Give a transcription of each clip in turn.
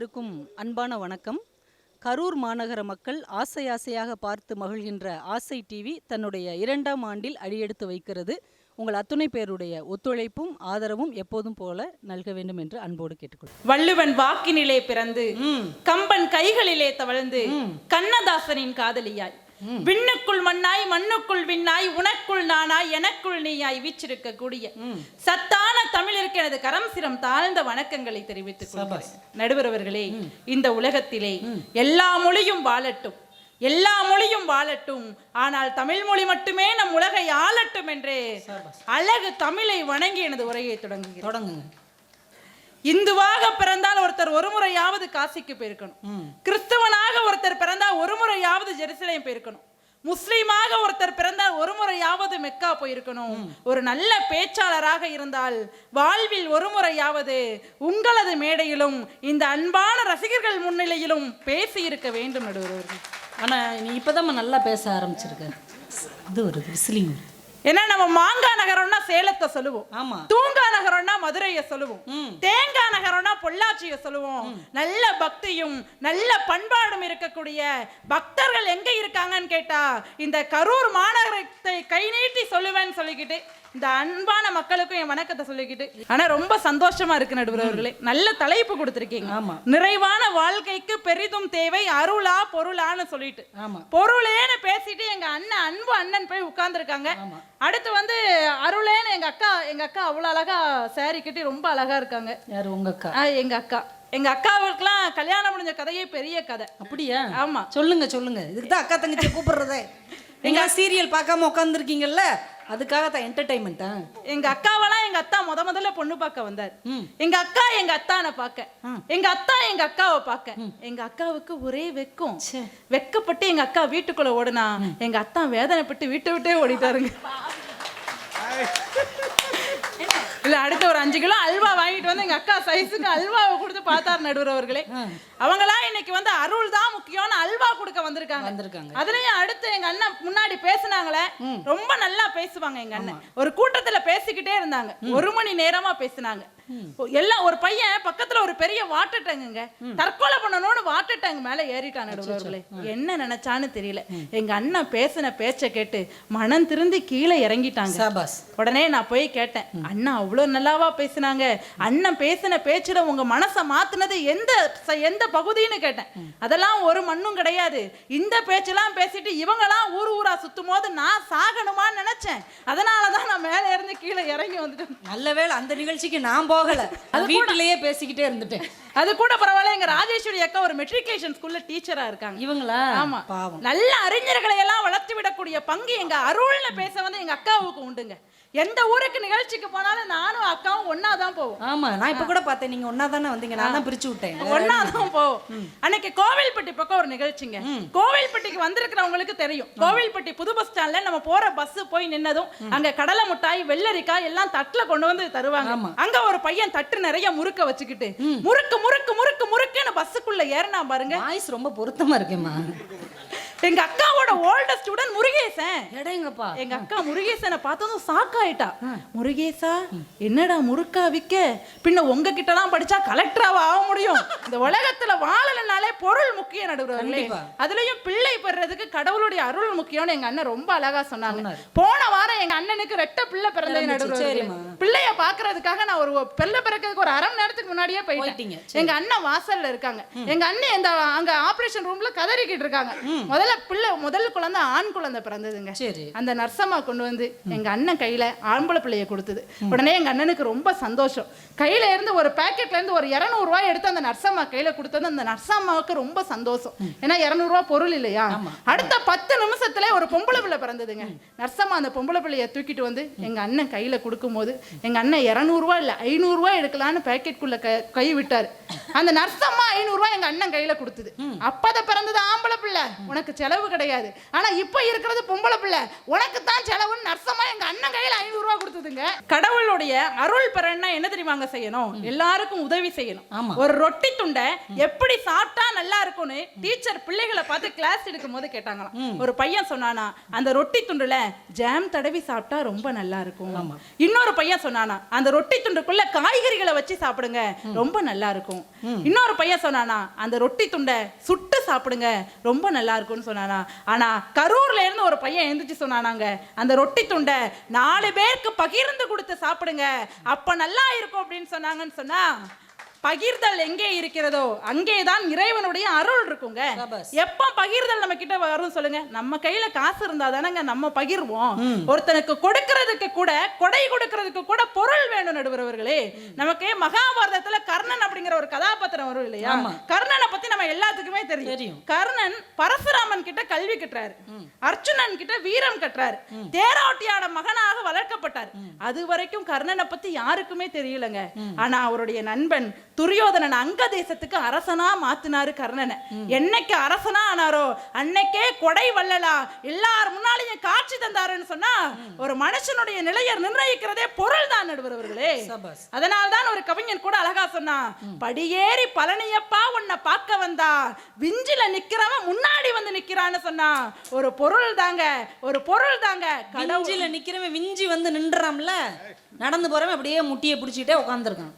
இருக்கும் அன்பான வணக்கம். கரூர் மாநகர மக்கள் ஆசை ஆசையாக பார்த்து மகிழ்கின்ற ஆசை டிவி தன்னுடைய இரண்டாம் ஆண்டில் அடியெடுத்து வைக்கிறது. உங்கள் அத்துணை பேருடைய ஒத்துழைப்பும் ஆதரவும் எப்போதும் போல நல்க வேண்டும் என்று அன்போடு கேட்டுக்கொள்கிறேன் வள்ளுவன் வாக்கினிலே பிறந்து கம்பன் கைகளிலே தவழ்ந்து கண்ணதாசனின் காதலியாய். விண்ணுக்குள் மண்ணாய் மண்ணுக்குள் விண்ணாய் உனக்குள் நானாய் எனக்குள் நீயாய் வீச்சிருக்க கூடிய சத்தான தமிழிற்கு எனது கரம் சிரம் தாழ்ந்த வணக்கங்களை தெரிவித்துக் கொள்கிறேன். நடுவர் அவர்களே இந்த உலகத்திலே எல்லா மொழியும் வாழட்டும். எல்லா மொழியும் வாழட்டும். ஆனால் தமிழ் மொழி மட்டுமே நம் உலகை ஆளட்டும் என்று அழகு தமிழை வணங்கி எனது உரையை தொடங்குகிறேன். தொடங்குங்க. இந்துவாக பிறந்தால் ஒருத்தர் ஒரு முறையாவது காசிக்கு போயிருக்கணும். கிறிஸ்தவனாக ஒருத்தர் பிறந்தால் ஒரு முறையாவது ஜெருசலேம் போயிருக்கணும். முஸ்லீமாக ஒருத்தர் பிறந்தால் ஒரு முறையாவது மெக்கா போயிருக்கணும். ஒரு நல்ல பேச்சாளராக இருந்தால் வாழ்வில் ஒரு முறையாவது உங்களது மேடையிலும் இந்த அன்பான ரசிகர்கள் முன்னிலையிலும் பேசி இருக்க வேண்டும் நடுவர்கள் ஆனால் நீ இப்போதான் நல்லா பேச ஆரம்பிச்சிருக்க. இது ஒரு விசிலிங். ஏன்னா நம்ம மாங்கா நகரம்னா சேலத்தை சொல்லுவோம். ஆமா. தூங்கா நகரம்னா மதுரையை சொல்லுவோம். தேங்காய் நகரம்னா பொள்ளாச்சியை சொல்லுவோம். நல்ல பக்தியும் நல்ல பண்பாடும் இருக்கக்கூடிய பக்தர்கள் எங்க இருக்காங்கன்னு கேட்டா இந்த கரூர் மாநகரத்தை கை நீட்டி சொல்லுவேன்னு சொல்லிக்கிட்டு இந்த அன்பான மக்களுக்கும் என் வணக்கத்தை சொல்லிக்கிட்டு ஆனா ரொம்ப சந்தோஷமா இருக்கு நடுவர் அவர்களே. நல்ல தலைப்பு கொடுத்துருக்கீங்க. ஆமா. நிறைவான வாழ்க்கைக்கு பெரிதும் தேவை அருளா பொருளான்னு சொல்லிட்டு. ஆமா. பொருளேன்னு பேசிட்டு எங்க அண்ணன் அன்பு அண்ணன் போய் உட்கார்ந்துருக்காங்க. அடுத்து வந்து அருளேன்னு எங்க அக்கா எங்க அக்கா அவ்வளவு அழகா saree கட்டி ரொம்ப அழகா இருக்காங்க. யார் உங்க அக்கா? எங்க அக்கா. எங்க அக்காவுக்குலாம் கல்யாணம் முடிஞ்ச கதையே பெரிய கதை. அப்படியா? ஆமா. சொல்லுங்க சொல்லுங்க. இதுக்கு தான் அக்கா தங்கச்சி கூப்பிடுறதே. நீங்க சீரியல் பார்க்காம உட்காந்துருக்கீங்கல்ல அதுக்காக தான் என்டர்டைன்மெண்ட்டா எங்க அக்காவெல்லாம் எங்க அத்தா முத முதல்ல பொண்ணு பார்க்க வந்தார். எங்க அக்கா எங்க அத்தானை பார்க்க. எங்க அத்தா எங்க அக்காவை பார்க்க. எங்க அக்காவுக்கு ஒரே வெக்கம். வெக்கப்பட்டு எங்க அக்கா வீட்டுக்குள்ள ஓடுனா எங்க அத்தா வேதனைப்பட்டு வீட்டை விட்டே ஓடிட்டாருங்க. இல்ல அடுத்து ஒரு அஞ்சு கிலோ அல்வா வாங்கிட்டு வந்து எங்க அக்கா சைஸுக்கு அல்வாவை கொடுத்து பார்த்தார் நடுவர் அவர்களே. அவங்களாம் இன்னைக்கு வந்து அருள் தான் முக்கியம்னு அல்வா கொடுக்க வந்திருக்காங்க. வந்திருக்காங்க. அதுலயும் அடுத்து எங்க அண்ணன் முன்னாடி பேசுனாங்களே ரொம்ப நல்லா பேசுவாங்க எங்க அண்ணன். ஒரு கூட்டத்துல பேசிக்கிட்டே இருந்தாங்க. ஒரு மணி நேரமா பேசுனாங்க. எல்லாம் ஒரு பையன் பக்கத்துல ஒரு பெரிய வாட்டர் டேங்குங்க தற்கொலை பண்ணணும்னு வாட்டர் டேங்க் மேல ஏறிட்டான் நடுவர்களே என்ன நினைச்சான்னு தெரியல. எங்க அண்ணன் பேசின பேச்ச கேட்டு மனம் திருந்தி கீழே இறங்கிட்டாங்க. உடனே நான் போய் கேட்டேன். அண்ணா அவ்வளோ நல்லாவா பேசுனாங்க? அண்ணன் பேசின பேச்சுல உங்க மனசை மாத்துனது எந்த எந்த பகுதின்னு கேட்டேன். அதெல்லாம் ஒரு மண்ணும் கிடையாது. இந்த பேச்செல்லாம் பேசிட்டு இவங்கெல்லாம் ஊர் ஊரா சுத்தும் போது நான் சாகணுமான்னு நினைச்சேன். அதனால தான் நான் மேலே இருந்து கீழே இறங்கி வந்துட்டேன். நல்ல வேளை அந்த நிகழ்ச்சிக்கு நான் போகல. வீட்டிலேயே பேசிக்கிட்டே இருந்துட்டேன். அது கூட பரவாயில்ல. எங்க ராஜேஸ்வரி அக்கா ஒரு மெட்ரிகுலேஷன் ஸ்கூல்ல டீச்சரா இருக்காங்க. இவங்களா? ஆமா. பாவம். நல்ல அறிஞர்களை எல்லாம் வளர்த்து விடக்கூடிய பங்கு எங்க அருள்னு பேச வந்து எங்க அக்காவுக்கு உண்டுங்க. எந்த ஊருக்கு நிகழ்ச்சிக்கு போனாலும் நானும் அக்காவும் ஒன்னா தான் போவோம். ஆமா நான் இப்ப கூட பார்த்தேன். நீங்க ஒன்னா தானே வந்தீங்க. நான் தான் பிரிச்சு விட்டேன். ஒன்னா தான் போவோம். அன்னைக்கு கோவில்பட்டி பக்கம் ஒரு நிகழ்ச்சிங்க. கோவில்பட்டிக்கு வந்திருக்கிறவங்களுக்கு தெரியும். கோவில்பட்டி புது பஸ் ஸ்டாண்ட்ல நம்ம போற பஸ் போய் நின்னதும் அங்க கடலை மிட்டாய் வெள்ளரிக்காய் எல்லாம் தட்டுல கொண்டு வந்து தருவாங்க. அங்க ஒரு பையன் தட்டு நிறைய முறுக்க வச்சுக்கிட்டு முறுக்கு முறுக்கு முறுக்கு முறுக்குன்னு பஸ்ஸுக்குள்ள ஏறினா பாருங்க. வாய்ஸ் ரொம்ப பொருத்தமா இருக்கேம்மா எங்க அக்காவோட ஓல்ட ஸ்டூடெண்ட் முருகேசன். எடைங்கப்பா. எங்க அக்கா முருகேசனை பார்த்ததும் சாக்காயிட்டா முருகேசா என்னடா முறுக்கா விக்க பின்ன உங்ககிட்ட தான் படிச்சா கலெக்டராவா ஆக முடியும்? இந்த உலகத்துல வாழலனாலே பொருள் முக்கியம் கண்டிப்பா. அதுலயும் பிள்ளை பெறதுக்கு கடவுளுடைய அருள் முக்கியம்னு எங்க அண்ணன் ரொம்ப அழகா சொன்னாங்க. போன வாரம் எங்க அண்ணனுக்கு ரெட்ட பிள்ளை பிறந்தது சரிம்மா. பிள்ளைய பாக்குறதுக்காக நான் ஒரு பிள்ளை பிறக்கிறதுக்கு ஒரு அரை மணி நேரத்துக்கு முன்னாடியே போயிட்டேன். எங்க அண்ணன் வாசல்ல இருக்காங்க. எங்க அண்ணன் இந்த அங்க ஆபரேஷன் ரூம்ல கதறிக்கிட்டு இருக்காங்க. முதல்ல பிள்ளை முதல் குழந்தை ஆண் குழந்தை பிறந்ததுங்க. சரி. அந்த நர்சம்மா கொண்டு வந்து எங்க அண்ணன் கையில ஆம்பளை பிள்ளைய கொடுத்தது. உடனே எங்க அண்ணனுக்கு ரொம்ப சந்தோஷம். கையில இருந்து ஒரு பாக்கெட்ல இருந்து ஒரு 200 ரூபாய் எடுத்து அந்த நர்சம்மா கையில கொடுத்தது. அந்த நர்சம்மாவுக்கு ரொம்ப சந்தோஷம். ஏன்னா 200 ரூபாய் பொருள் இல்லையா? அடுத்த பத்து நிமிஷத்துல ஒரு பொம்பளை பிள்ளை பிறந்ததுங்க. நர்சம்மா அந்த பொம்பளை பிள்ளைய தூக்கிட்டு வந்து எங்க அண்ணன் கையில கொடுக்கும்போது எங்க அண்ணன் 200 ரூபாய் இல்ல 500 ரூபாய் எடுக்கலான்னு பாக்கெட்குள்ள க- கை விட்டாரு. அந்த நர்சம்மா 500 ரூபாய் எங்க அண்ணன் கையில கொடுத்தது. அப்பத பிறந்தது ஆம்பளை பிள்ளை. உனக்கு செலவு கிடையாது. ஆனா இப்ப இருக்கிறது பொம்பளை பிள்ளை. உனக்கு தான் செலவுன்னு நர்சமா எங்க அண்ணன் கையில ஐநூறு ரூபாய் கொடுத்ததுங்க. கடவுளுடைய அருள் பெறன்னா என்ன தெரியுமாங்க செய்யணும்? எல்லாருக்கும் உதவி செய்யணும். ஒரு ரொட்டி துண்டை எப்படி சாப்பிட்டா நல்லா இருக்கும்னு டீச்சர் பிள்ளைகளை பார்த்து கிளாஸ் எடுக்கும் போது கேட்டாங்களாம் ஒரு பையன் சொன்னானா அந்த ரொட்டி துண்டுல ஜாம் தடவி சாப்பிட்டா ரொம்ப நல்லா இருக்கும். இன்னொரு பையன் சொன்னானா அந்த ரொட்டி துண்டுக்குள்ள காய்கறிகளை வச்சு சாப்பிடுங்க ரொம்ப நல்லா இருக்கும். இன்னொரு பையன் சொன்னானா அந்த ரொட்டி துண்டை சுட்டு சாப்பிடுங்க ரொம்ப நல்லா இருக்கும்னு சொன்னானா. ஆனா கரூர்ல இருந்து ஒரு பையன் எழுந்திரிச்சு சொன்னானாங்க. அந்த ரொட்டி துண்டை நாலு பேருக்கு பகிர்ந்து கொடுத்து சாப்பிடுங்க. அப்ப நல்லா இருக்கும் அப்படின்னு சொன்னாங்கன்னு சொன்னா பகிர்தல் எங்கே இருக்கிறதோ அங்கேதான் இறைவனுடைய அருள் இருக்குங்க. எப்போ பகிர்தல் நம்ம கிட்ட வரும் சொல்லுங்க. நம்ம கையில காசு இருந்தா தானங்க நம்ம பகிர்வோம். ஒருத்தனுக்கு கொடுக்கறதுக்கு கூட கொடை கொடுக்கறதுக்கு கூட பொருள் வேணும் நடுவரவர்களே. நமக்கு மகாபாரதத்துல கர்ணன் அப்படிங்கிற ஒரு கதாபாத்திரம் வரும் இல்லையா. கர்ணனை பத்தி நம்ம எல்லாத்துக்குமே தெரியும். கர்ணன் பரசுராமன் கிட்ட கல்வி கற்றாரு. அர்ஜுனன் கிட்ட வீரம் கற்றாரு. தேரோட்டியான மகனாக வளர்க்கப்பட்டார். அது வரைக்கும் கர்ணனை பத்தி யாருக்குமே தெரியலங்க. ஆனா அவருடைய நண்பன் துரியோதனன் அங்க தேசத்துக்கு அரசனா மாத்தினாரு கர்ணனை. என்னைக்கு அரசனா ஆனாரோ அன்னைக்கே கொடை வள்ளலா எல்லார் முன்னாலையும் காட்சி தந்தாருன்னு சொன்னா ஒரு மனுஷனுடைய நிலையை நிர்ணயிக்கிறதே பொருள் தான் நடுவர்களே சபாஸ். அதனால்தான் ஒரு கவிஞன் கூட அழகா சொன்னான் படியேறி பழனியப்பா உன்னை பார்க்க வந்தா விஞ்சில நிக்கிறவன் முன்னாடி வந்து நிக்கிறான்னு சொன்னா ஒரு பொருள் தாங்க ஒரு பொருள் தாங்க கடவுள். நிக்கிறவன் விஞ்சி வந்து நின்றாம்ல நடந்து போறவன் அப்படியே முட்டியை பிடிச்சிட்டே உட்காந்துருக்கான்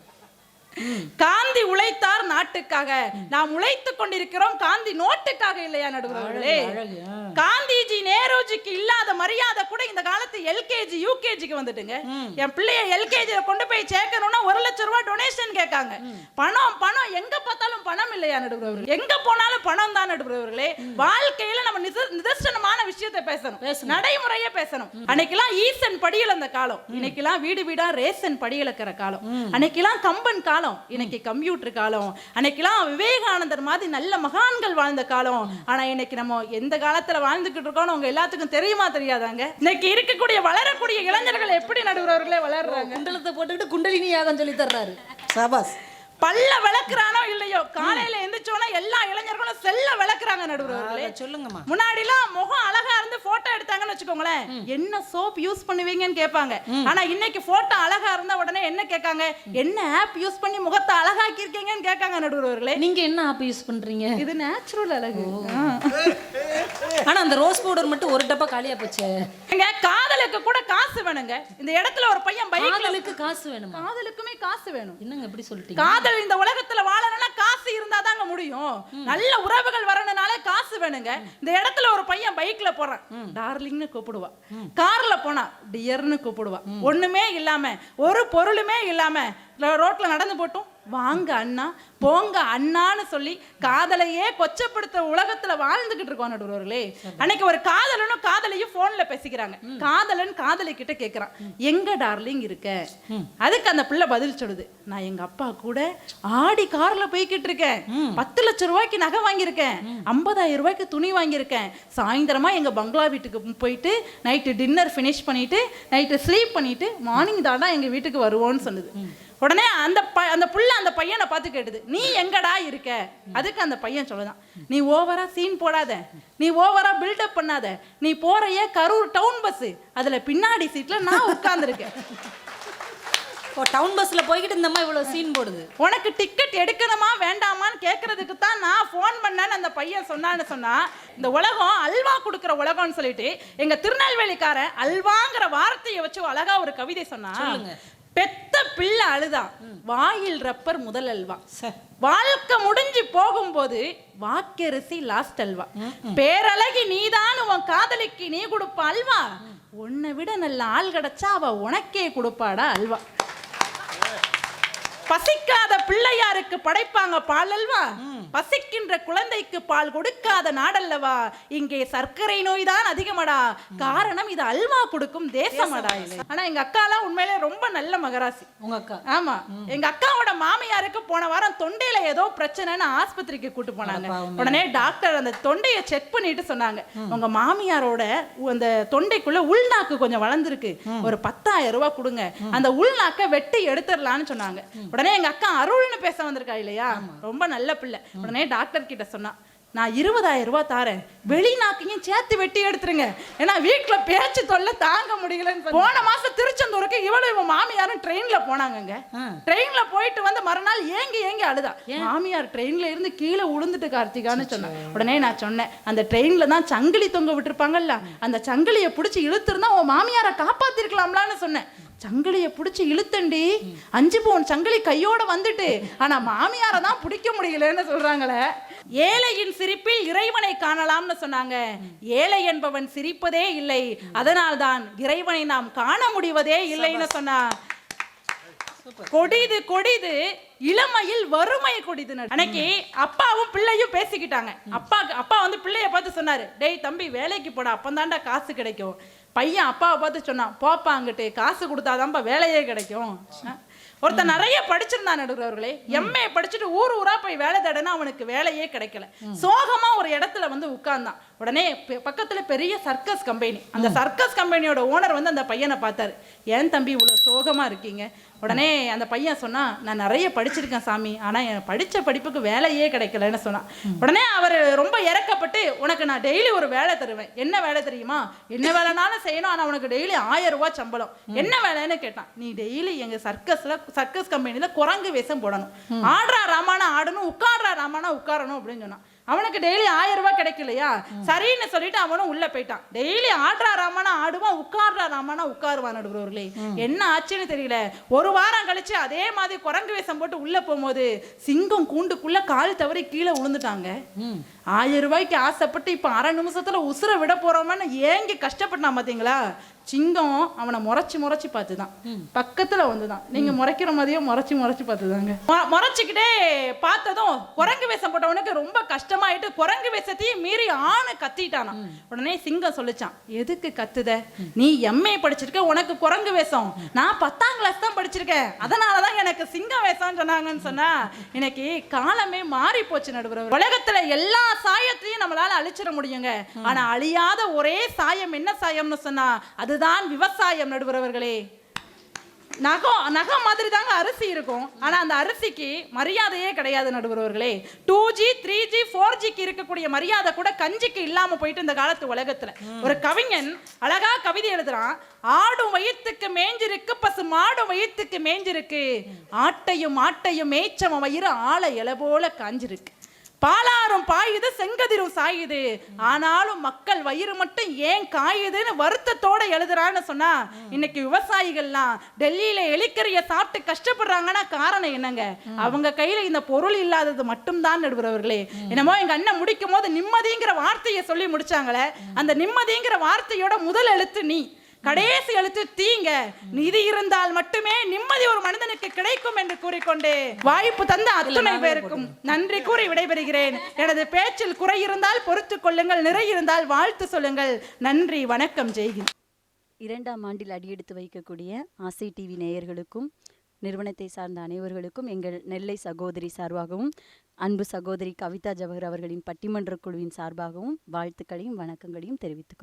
காந்தி உழைத்தார் நாட்டுக்காக. நாம் உழைத்துக் கொண்டிருக்கிறோம் காந்தி நோட்டுக்காக இல்லையா நடுவர்களே. காந்திஜி நேருஜிக்கு இல்லாத மரியாதை கூட இந்த காலத்து எல்கேஜி யூகேஜிக்கு வந்துட்டுங்க. என் பிள்ளைய எல்கேஜில கொண்டு போய் சேர்க்கணும்னா ஒரு லட்சம் ரூபாய் டொனேஷன் கேட்காங்க. பணம் பணம் எங்க பார்த்தாலும் பணம் இல்லையா நடுவர்களே? எங்க போனாலும் பணம் தான் நடுவர்களே. வாழ்க்கையில நம்ம நித- நிதர்சனமான விஷயத்தை பேசணும். நடைமுறையே பேசணும். அன்னைக்கெல்லாம் ஈசன் படியில் அந்த காலம் இன்னைக்கெல்லாம் வீடு வீடா ரேசன் படி இழக்கிற காலம் அன்னைக்கெல்லாம் கம்பன் காலம். இன்னைக்கு கம்ப்யூட்டர் காலம். அன்னைக்கெல்லாம் விவேகானந்தர் மாதிரி நல்ல மகான்கள் வாழ்ந்த காலம். ஆனா இன்னைக்கு நம்ம எந்த காலத்துல வாழ்ந்துகிட்டு இருக்கோம்னு உங்க எல்லாத்துக்கும் தெரியுமா தெரியாதாங்க? இன்னைக்கு இருக்கக்கூடிய வளரக்கூடிய இளைஞர்கள் எப்படி நடுவர்களே வளர்றாங்க? குண்டலத்தை போட்டுக்கிட்டு குண்டலினி யாகம் சொல்லி தர்றாரு. சபாஸ் பல்ல விளக்குறானோ இல்லையோ? காலையில எந்திரிச்சோன்னா எல்லா இளைஞர்களும் செல்ல விளக்குறாங்க நடுவர்களே. சொல்லுங்கம்மா. முன்னாடிலாம் முகம் அழகா இருந்து போட்டோ எடுத்தாங்கன்னு வச்சுக்கோங்களேன். என்ன சோப் யூஸ் பண்ணுவீங்கன்னு கேட்பாங்க. ஆனா இன்னைக்கு போட்டோ அழகா இருந்தா உடனே என்ன கேட்காங்க? என்ன ஆப் யூஸ் பண்ணி முகத்தை அழகாக்கி இருக்கீங்கன்னு கேட்காங்க நடுவர்களே. நீங்க என்ன ஆப் யூஸ் பண்றீங்க? இது நேச்சுரல் அழகு. ஆனா அந்த ரோஸ் பவுடர் மட்டும் ஒரு டப்பா காலியா போச்சே. எங்க காதலுக்கு கூட காசு வேணுங்க. இந்த இடத்துல ஒரு பையன் காதலுக்கு காசு வேணுமா? காதலுக்குமே காசு வேணும். என்னங்க எப்படி சொல்லிட்டீங்க? காதல் இந்த உலகத்துல வாழணும்னா காசு இருந்தா தாங்க முடியும். நல்ல உறவுகள் வரணும்னாலே காசு வேணுங்க. இந்த இடத்துல ஒரு பையன் பைக்ல போறான். டார்லிங்னு கூப்பிடுவா. கார்ல போனா டியர்னு கூப்பிடுவா. ஒண்ணுமே இல்லாம ஒரு பொருளுமே இல்லாம ரோட்ல நடந்து போட்டும். வாங்க அண்ணா போங்க அண்ணான்னு சொல்லி காதலையே கொச்சப்படுத்த உலகத்துல வாழ்ந்துகிட்டு இருக்கோம் நடுவர்களே. அன்னைக்கு ஒரு காதலனும் காதலையும் போன்ல பேசிக்கிறாங்க. காதலன் காதலை கிட்ட கேக்குறான். எங்க டார்லிங் இருக்க? அதுக்கு அந்த பிள்ளை பதில் சொல்லுது. நான் எங்க அப்பா கூட ஆடி கார்ல போய்கிட்டு இருக்கேன். பத்து லட்சம் ரூபாய்க்கு நகை வாங்கியிருக்கேன். ஐம்பதாயிரம் ரூபாய்க்கு துணி வாங்கியிருக்கேன். சாயந்தரமா எங்க பங்களா வீட்டுக்கு போயிட்டு நைட்டு டின்னர் ஃபினிஷ் பண்ணிட்டு நைட்டு ஸ்லீப் பண்ணிட்டு மார்னிங் தாண்டா எங்க வீட்டுக்கு வருவோன்னு சொன்னது. உடனே அந்த ப அந்த புள்ள அந்த பையனை பார்த்து கேட்டுது நீ எங்கடா இருக்க? அதுக்கு அந்த பையன் சொல்லுதான் நீ ஓவரா சீன் போடாத நீ ஓவரா பில்டப் பண்ணாத நீ போறையே கரூர் டவுன் பஸ் அதுல பின்னாடி சீட்ல நான் உட்கார்ந்துருக்கேன். இப்போ டவுன் பஸ்ல போய்கிட்டு இந்த அம்மா இவ்வளவு சீன் போடுது. உனக்கு டிக்கெட் எடுக்கணுமா வேண்டாமான்னு கேட்கறதுக்கு தான் நான் ஃபோன் பண்ணேன்னு அந்த பையன் சொன்னான்னு சொன்னா இந்த உலகம் அல்வா கொடுக்குற உலகம்னு சொல்லிட்டு எங்க திருநெல்வேலிக்காரன் அல்வாங்கிற வார்த்தையை வச்சு அழகா ஒரு கவிதை சொன்னா சொல்லுங்க. பிள்ளை அழுதா. வாயில் ரப்பர் முதல் அல்வா. வாழ்க்கை முடிஞ்சு போகும்போது வாக்கரிசி லாஸ்ட் அல்வா. பேரழகி நீதான் உன் காதலிக்கு நீ கொடுப்ப அல்வா. உன்னை விட நல்ல ஆள் கிடைச்சா அவ உனக்கே கொடுப்பாடா அல்வா. பசிக்காத பிள்ளையாருக்கு படைப்பாங்க பால் அல்வா பசிக்கின்ற குழந்தைக்கு பால் கொடுக்காத நாடல்லவா? இங்கே சர்க்கரை நோய் தான் அதிகமடா காரணம் இது அல்வா கொடுக்கும் தேசமடா ஆனா எங்க அக்காலாம் உண்மையிலே ரொம்ப நல்ல மகராசி. உங்க அக்கா. ஆமா. எங்க அக்காவோட மாமியாருக்கு போன வாரம் தொண்டையில ஏதோ பிரச்சனைன்னு ஆஸ்பத்திரிக்கு கூட்டு போனாங்க. உடனே டாக்டர் அந்த தொண்டையை செக் பண்ணிட்டு சொன்னாங்க. உங்க மாமியாரோட அந்த தொண்டைக்குள்ள உள்நாக்கு கொஞ்சம் வளர்ந்துருக்கு. ஒரு பத்தாயிரம் ரூபாய் கொடுங்க. அந்த உள்நாக்கை வெட்டி எடுத்துடலாம்னு சொன்னாங்க. உடனே எங்க அக்கா அருள்னு பேச வந்திருக்கா இல்லையா? ரொம்ப நல்ல பிள்ளை. உடனே டாக்டர் கிட்ட சொன்னா நான் இருபதாயிரம் ரூபாய் தாரேன். வெளிநாக்கையும் சேர்த்து வெட்டி எடுத்துருங்க. ஏன்னா வீட்டுல பேச்சு தொல்லை தாங்க முடியலன்னு. போன மாசம் திருச்செந்தூருக்கு இவளும் இவன் மாமியாரும் ட்ரெயின்ல போனாங்கங்க. ட்ரெயின்ல போயிட்டு வந்து மறுநாள் ஏங்கி ஏங்கி அழுதா. மாமியார் ட்ரெயின்ல இருந்து கீழே உளுந்துட்டு கார்த்திகான்னு சொன்னேன் உடனே நான் சொன்னேன் அந்த ட்ரெயின்ல தான் சங்கிலி தொங்க விட்டுருப்பாங்கல்ல அந்த சங்கிலியை பிடிச்சி இழுத்துருந்தா உன் மாமியாரை காப்பாத்திருக்கலாம்லான்னு சொன்னேன். சங்கிலியை பிடிச்சி இழுத்தண்டி அஞ்சு பவுன் சங்கிலி கையோட வந்துட்டு ஆனா மாமியாரை தான் பிடிக்க முடியலன்னு சொல்றாங்களே. ஏழையின் சிரிப்பில் இறைவனை காணலாம்னு சொன்னாங்க. ஏழை என்பவன் சிரிப்பதே இல்லை. அதனால்தான் இறைவனை நாம் காண முடிவதே இல்லைன்னு சொன்னா. கொடிது கொடிது இளமையில் வறுமை கொடிது. அன்னைக்கு அப்பாவும் பிள்ளையும் பேசிக்கிட்டாங்க. அப்பா அப்பா வந்து பிள்ளைய பார்த்து சொன்னாரு டேய் தம்பி வேலைக்கு போடா அப்பந்தாண்டா காசு கிடைக்கும். பையன் அப்பாவை பார்த்து சொன்னான் போப்பா அங்கிட்டு காசு கொடுத்தாதான்ப்பா வேலையே கிடைக்கும். ஒருத்தன் நிறைய படிச்சிருந்தான் நடுகிறவர்களே எம்ஏ படிச்சுட்டு ஊர் ஊரா போய் வேலை தேடனா அவனுக்கு வேலையே கிடைக்கல. சோகமா ஒரு இடத்துல வந்து உட்கார்ந்தான். உடனே பக்கத்துல பெரிய சர்க்கஸ் கம்பெனி அந்த சர்க்கஸ் கம்பெனியோட ஓனர் வந்து அந்த பையனை பார்த்தாரு. ஏன் தம்பி இவ்வளவு சோகமா இருக்கீங்க? உடனே அந்த பையன் சொன்னா நான் நிறைய படிச்சிருக்கேன் சாமி. ஆனா என் படிச்ச படிப்புக்கு வேலையே கிடைக்கலன்னு சொன்னான். உடனே அவர் ரொம்ப இறக்கப்பட்டு உனக்கு நான் டெய்லி ஒரு வேலை தருவேன். என்ன வேலை தெரியுமா? என்ன வேலைனாலும் செய்யணும். ஆனா உனக்கு டெய்லி ஆயிரம் ரூபாய் சம்பளம். என்ன வேலைன்னு கேட்டான். நீ டெய்லி எங்க சர்க்கஸ்ல சர்க்கஸ் கம்பெனில குரங்கு வேஷம் போடணும். ஆடுறா ராமானா ஆடணும். உட்காடுறா ராமானா உட்காரணும். அப்படின்னு சொன்னான். அவனுக்கு டெய்லி ஆயிரம் ரூபாய் கிடைக்கலையா? சரின்னு சொல்லிட்டு அவனும் உள்ள போயிட்டான். டெய்லி ஆடுறா ராமனா ஆடுவான் உட்கார்றா ராமனா உட்காருவான் நடுவர்களே என்ன ஆச்சுன்னு தெரியல. ஒரு வாரம் கழிச்சு அதே மாதிரி குரங்கு வேஷம் போட்டு உள்ள போகும்போது சிங்கம் கூண்டுக்குள்ள கால் தவறி கீழே விழுந்துட்டாங்க. ஆயிரம் ரூபாய்க்கு ஆசைப்பட்டு இப்ப அரை நிமிஷத்துல உசுரை விட போறோமான்னு ஏங்கி கஷ்டப்பட்டான் பாத்தீங்களா? சிங்கம் அவனை முறைச்சு முறைச்சு பார்த்துதான். பக்கத்துல வந்துதான். நீங்க முறைக்கிற மாதிரியே முறைச்சு முறைச்சு பார்த்துதாங்க. முறைச்சுக்கிட்டே பார்த்ததும் குரங்கு வேஷம் போட்டவனுக்கு ரொம்ப கஷ்டமாயிட்டு குரங்கு வேஷத்தையும் மீறி ஆணு கத்திட்டானாம். உடனே சிங்கம் சொல்லிச்சான் எதுக்கு கத்துத? நீ எம்ஏ படிச்சிருக்க உனக்கு குரங்கு வேஷம். நான் பத்தாம் கிளாஸ் தான் படிச்சிருக்கேன். அதனாலதான் எனக்கு சிங்கம் வேஷம்னு சொன்னாங்கன்னு சொன்னா இன்னைக்கு காலமே மாறி போச்சு நடுவர் உலகத்துல எல்லா சாயத்தையும் நம்மளால அழிச்சிட முடியுங்க. ஆனா அழியாத ஒரே சாயம் என்ன சாயம்னு சொன்னா அதுதான் விவசாயம் நடுவரவர்களே. நகம் நகம் மாதிரி தாங்க அரிசி இருக்கும். ஆனா அந்த அரிசிக்கு மரியாதையே கிடையாது நடுவர்களே two G three G four ஜிக்கு இருக்கக்கூடிய மரியாதை கூட கஞ்சிக்கு இல்லாம போயிட்டு இந்த காலத்து உலகத்துல. ஒரு கவிஞன் அழகா கவிதை எழுதுறான். ஆடும் வயிற்றுக்கு மேஞ்சிருக்கு பசு மாடும் வயிற்றுக்கு மேஞ்சிருக்கு. ஆட்டையும் ஆட்டையும் மேய்ச்சம வயிறு ஆளை இலை போல காஞ்சிருக்கு. பாலாரும் பாயுது செங்கதிரும் சாயுது. ஆனாலும் மக்கள் வயிறு மட்டும் ஏன் காயுதுன்னு வருத்தத்தோட எழுதுறான்னு சொன்னா இன்னைக்கு விவசாயிகள்லாம் டெல்லியில எலிக்கறிய சாப்பிட்டு கஷ்டப்படுறாங்கன்னா காரணம் என்னங்க? அவங்க கையில இந்த பொருள் இல்லாதது மட்டும்தான் நடுவுறவர்களே என்னமோ எங்க அண்ணன் முடிக்கும் போது நிம்மதிங்கிற வார்த்தையை சொல்லி முடிச்சாங்களே. அந்த நிம்மதிங்கிற வார்த்தையோட முதல் எழுத்து நீ. கடைசி எழுத்து தீங்க. நிதி இருந்தால் மட்டுமே நிம்மதி கிடைக்கும் என்று கூறிக்கொண்டு வாய்ப்பு தந்த அத்துணை பேருக்கும் நன்றி கூறி விடைபெறுகிறேன். எனது பேச்சில் குறை இருந்தால் பொறுத்துக் கொள்ளுங்கள் நிறை இருந்தால் வாழ்த்து சொல்லுங்கள். நன்றி வணக்கம் ஜெய்ஹிந்த் இரண்டாம் ஆண்டில் அடியெடுத்து வைக்கக்கூடிய ஆசை டிவி நேயர்களுக்கும் நிறுவனத்தை சார்ந்த அனைவர்களுக்கும் எங்கள் நெல்லை சகோதரி சார்பாகவும் அன்பு சகோதரி கவிதா ஜவஹர் அவர்களின் பட்டிமன்ற குழுவின் சார்பாகவும் வாழ்த்துக்களையும் வணக்கங்களையும் தெரிவித்துக்